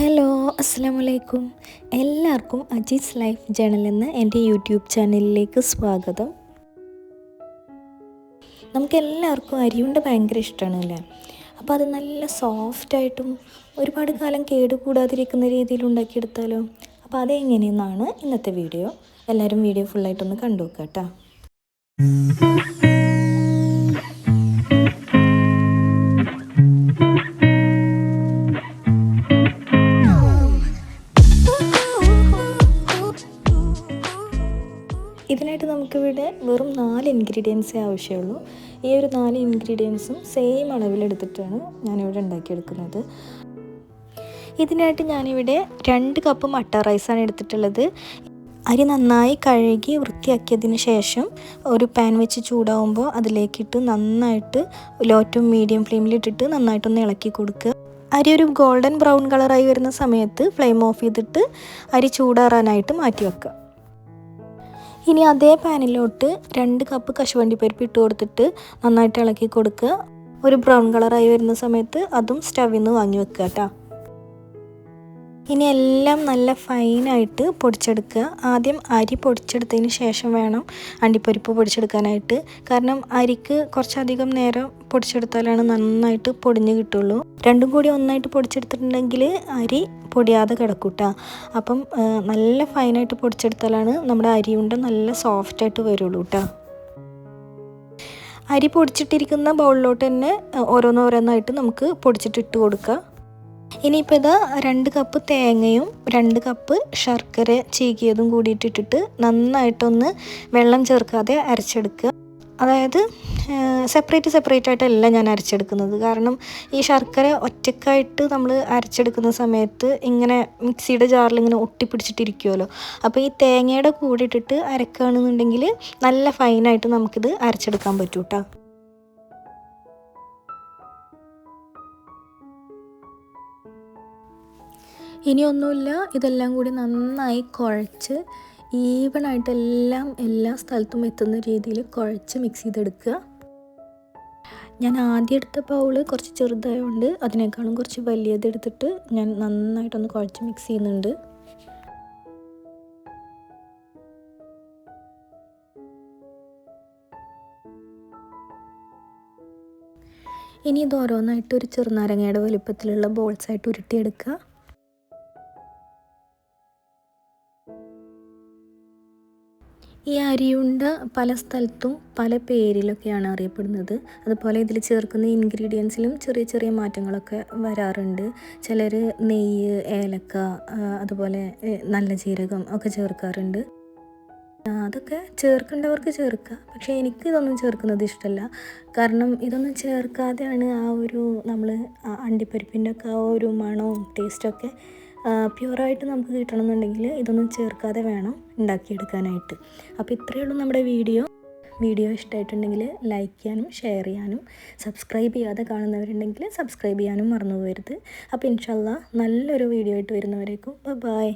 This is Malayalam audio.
ഹലോ അസ്സാം വലൈക്കും എല്ലാവർക്കും അജീസ് ലൈഫ് ജേണൽ എന്ന എന്റെ യൂട്യൂബ് ചാനലിലേക്ക് സ്വാഗതം. നമുക്ക് എല്ലാവർക്കും അരിയുണ്ട ഭയങ്കര ഇഷ്ടമാണ് അല്ലേ? അപ്പോൾ അത് നല്ല സോഫ്റ്റായിട്ടും ഒരുപാട് കാലം കേടുകൂടാതിരിക്കുന്ന രീതിയിൽ ഉണ്ടാക്കിയെടുത്താലോ? അപ്പോൾ അതെങ്ങനെയെന്നാണ് ഇന്നത്തെ വീഡിയോ. എല്ലാവരും വീഡിയോ ഫുള്ളായിട്ടൊന്ന് കണ്ടു നോക്കാം കേട്ടോ. ഇതിനായിട്ട് നമുക്കിവിടെ വെറും നാല് ഇൻഗ്രീഡിയൻസേ ആവശ്യമുള്ളൂ. ഈ ഒരു നാല് ഇൻഗ്രീഡിയൻസും സെയിം അളവിലെടുത്തിട്ടാണ് ഞാനിവിടെ ഉണ്ടാക്കിയെടുക്കുന്നത്. ഇതിനായിട്ട് ഞാനിവിടെ രണ്ട് കപ്പ് മട്ട റൈസാണ് എടുത്തിട്ടുള്ളത്. അരി നന്നായി കഴുകി വൃത്തിയാക്കിയതിന് ശേഷം ഒരു പാൻ വെച്ച് ചൂടാവുമ്പോൾ അതിലേക്കിട്ട് നന്നായിട്ട് ലോ മീഡിയം ഫ്ലെയിമിലിട്ടിട്ട് നന്നായിട്ടൊന്ന് ഇളക്കി കൊടുക്കുക. അരി ഒരു ഗോൾഡൻ ബ്രൗൺ കളറായി വരുന്ന സമയത്ത് ഫ്ലെയിം ഓഫ് ചെയ്തിട്ട് അരി ചൂടാറാനായിട്ട് മാറ്റി വെക്കുക. ഇനി അതേ പാനിലോട്ട് രണ്ട് കപ്പ് കശുവണ്ടി പരിപ്പ് ഇട്ട് കൊടുത്തിട്ട് നന്നായിട്ട് ഇളക്കി കൊടുക്കുക. ഒരു ബ്രൗൺ കളറായി വരുന്ന സമയത്ത് അതും സ്റ്റവിൽ നിന്ന് വാങ്ങി വെക്കുക കേട്ടോ ഇനി എല്ലാം നല്ല ഫൈനായിട്ട് പൊടിച്ചെടുക്കുക. ആദ്യം അരി പൊടിച്ചെടുത്തതിന് ശേഷം വേണം അണ്ടിപ്പരിപ്പ് പൊടിച്ചെടുക്കാനായിട്ട്. കാരണം അരിക്ക് കുറച്ചധികം നേരം പൊടിച്ചെടുത്താലാണ് നന്നായിട്ട് പൊടിഞ്ഞ് കിട്ടുള്ളൂ. രണ്ടും കൂടി ഒന്നായിട്ട് പൊടിച്ചെടുത്തിട്ടുണ്ടെങ്കിൽ അരി പൊടിയാതെ കിടക്കൂട്ട. അപ്പം നല്ല ഫൈനായിട്ട് പൊടിച്ചെടുത്താലാണ് നമ്മുടെ അരി കൊണ്ട് നല്ല സോഫ്റ്റായിട്ട് വരുള്ളൂ കേട്ടോ അരി പൊടിച്ചിട്ടിരിക്കുന്ന ബൗളിലോട്ട് തന്നെ ഓരോന്നോരോന്നായിട്ട് നമുക്ക് പൊടിച്ചിട്ട് ഇട്ട് കൊടുക്കുക ഇനിയിപ്പോൾ ഇതാ രണ്ട് കപ്പ് തേങ്ങയും രണ്ട് കപ്പ് ശർക്കര ചീകിയതും കൂടിയിട്ടിട്ടിട്ട് നന്നായിട്ടൊന്ന് വെള്ളം ചേർക്കാതെ അരച്ചെടുക്കുക. അതായത് സെപ്പറേറ്റ് സെപ്പറേറ്റ് ആയിട്ടല്ല ഞാൻ അരച്ചെടുക്കുന്നത്. കാരണം ഈ ശർക്കര ഒറ്റക്കായിട്ട് നമ്മൾ അരച്ചെടുക്കുന്ന സമയത്ത് ഇങ്ങനെ മിക്സിയുടെ ജാറിൽ ഇങ്ങനെ ഒട്ടിപ്പിടിച്ചിട്ടിരിക്കുമല്ലോ അപ്പോൾ ഈ തേങ്ങയുടെ കൂടെ ഇട്ടിട്ട് അരക്കുകയാണെന്നുണ്ടെങ്കിൽ നല്ല ഫൈനായിട്ട് നമുക്കിത് അരച്ചെടുക്കാൻ പറ്റൂ ഇനിയൊന്നുമില്ല. ഇതെല്ലാം കൂടി നന്നായി കുഴച്ച് ഈവനായിട്ട് എല്ലാം എല്ലാ സ്ഥലത്തും എത്തുന്ന രീതിയിൽ കുഴച്ച് മിക്സ് ചെയ്തെടുക്കുക. ഞാൻ ആദ്യം എടുത്ത ബൗൾ കുറച്ച് ചെറുതായതുകൊണ്ട് അതിനേക്കാളും കുറച്ച് വലിയത് എടുത്തിട്ട് ഞാൻ നന്നായിട്ടൊന്ന് കുഴച്ച് മിക്സ് ചെയ്യുന്നുണ്ട്. ഇനി ഇത് ഓരോന്നായിട്ട് ഒരു ചെറുനാരങ്ങയുടെ വലിപ്പത്തിലുള്ള ബോൾസായിട്ട് ഉരുട്ടിയെടുക്കുക. ഈ അരിയുണ്ട പല സ്ഥലത്തും പല പേരിലൊക്കെയാണ് അറിയപ്പെടുന്നത്. അതുപോലെ ഇതിൽ ചേർക്കുന്ന ഇൻഗ്രീഡിയൻസിലും ചെറിയ ചെറിയ മാറ്റങ്ങളൊക്കെ വരാറുണ്ട്. ചിലർ നെയ്യ് ഏലക്ക അതുപോലെ നല്ല ജീരകം ഒക്കെ ചേർക്കാറുണ്ട്. അതൊക്കെ ചേർക്കേണ്ടവർക്ക് ചേർക്കുക പക്ഷേ എനിക്ക് ഇതൊന്നും ചേർക്കുന്നത് ഇഷ്ടമല്ല കാരണം ഇതൊന്നും ചേർക്കാതെയാണ് ആ ഒരു നമ്മൾ അണ്ടിപ്പരിപ്പിന്റെ ഒക്കെ ആ ഒരു മണവും ടേസ്റ്റൊക്കെ പ്യുവറായിട്ട് നമുക്ക് കിട്ടണമെന്നുണ്ടെങ്കിൽ ഇതൊന്നും ചേർക്കാതെ വേണം ഉണ്ടാക്കിയെടുക്കാനായിട്ട്. അപ്പോൾ ഇത്രയേ ഉള്ളൂ നമ്മുടെ വീഡിയോ. വീഡിയോ ഇഷ്ടമായിട്ടുണ്ടെങ്കിൽ ലൈക്ക് ചെയ്യാനും ഷെയർ ചെയ്യാനും സബ്സ്ക്രൈബ് ചെയ്യാതെ കാണുന്നവരുണ്ടെങ്കിൽ സബ്സ്ക്രൈബ് ചെയ്യാനും മറന്നു പോകരുത്. അപ്പോൾ ഇൻഷല്ല നല്ലൊരു വീഡിയോ ആയിട്ട് വരുന്നവരേക്കും. ബൈ.